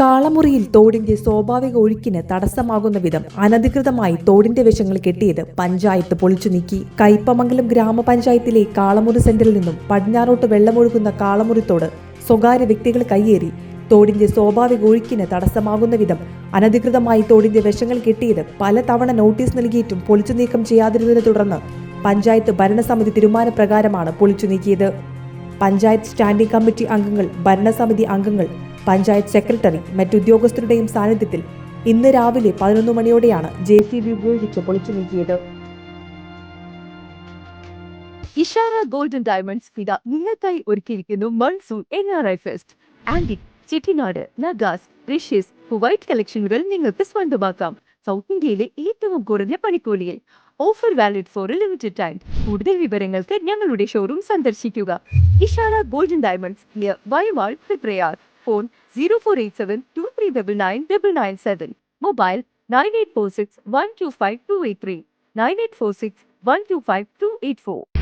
കാളമുറിയിൽ തോടിന്റെ സ്വാഭാവിക ഒഴുക്കിന് തടസ്സമാകുന്ന വിധം അനധികൃതമായി തോടിന്റെ വശങ്ങൾ കെട്ടിയത് പഞ്ചായത്ത് പൊളിച്ചു നീക്കി. കയ്പമംഗലം ഗ്രാമപഞ്ചായത്തിലെ കാളമുറി സെന്ററിൽ നിന്നും പടിഞ്ഞാറോട്ട് വെള്ളമൊഴുകുന്ന കാളമുറിത്തോട് സ്വകാര്യ വ്യക്തികൾ കയ്യേറി. തോടിന്റെ സ്വാഭാവിക ഒഴുക്കിന് തടസ്സമാകുന്ന വിധം അനധികൃതമായി തോടിന്റെ വശങ്ങൾ കെട്ടിയത് പലതവണ നോട്ടീസ് നൽകിയിട്ടും പൊളിച്ചു നീക്കം ചെയ്യാതിരുന്നതിനെ തുടർന്ന് പഞ്ചായത്ത് ഭരണസമിതി തീരുമാനപ്രകാരമാണ് പൊളിച്ചു നീക്കിയത്. പഞ്ചായത്ത് സ്റ്റാൻഡിംഗ് കമ്മിറ്റി അംഗങ്ങൾ ഭരണസമിതി അംഗങ്ങൾ പഞ്ചായത്ത് സെക്രട്ടറി മറ്റുദ്യോഗസ്ഥരുടെയും സാന്നിധ്യത്തിൽ ഇന്ന് രാവിലെ പതിനൊന്ന് മണിയോടെയാണ് ജെ സി ബി ഉപയോഗിച്ച് പൊളിച്ചു നീക്കിയത്. ഇഷാര ഗോൾഡൻ ഡയമണ്ട്സ് ഫിത നിങ്ങൾക്കായി ഒരുക്കിയിരിക്കുന്നു monsoon N R I fest. Antique Chettinad നഗാസ് റിഷ്യസ് വൈറ്റ് കളക്ഷനുകൾ നിങ്ങൾക്ക് സ്വന്തമാക്കാം. സൗത്ത് ഇന്ത്യയിലെ ഏറ്റവും കുറഞ്ഞ പണിക്കൂലിയിൽ. Offer valid for limited time കൂടുതൽ വിവരങ്ങൾക്ക് ഞങ്ങളുടെ ഷോറൂം സന്ദർശിക്കുക. ഇഷാര ഗോൾഡൻ ഡയമണ്ട്സ് നിയർ വയവാൾ പ്രയാർ phone 0487 997 Mobile 9846 125 283 9846 125 284.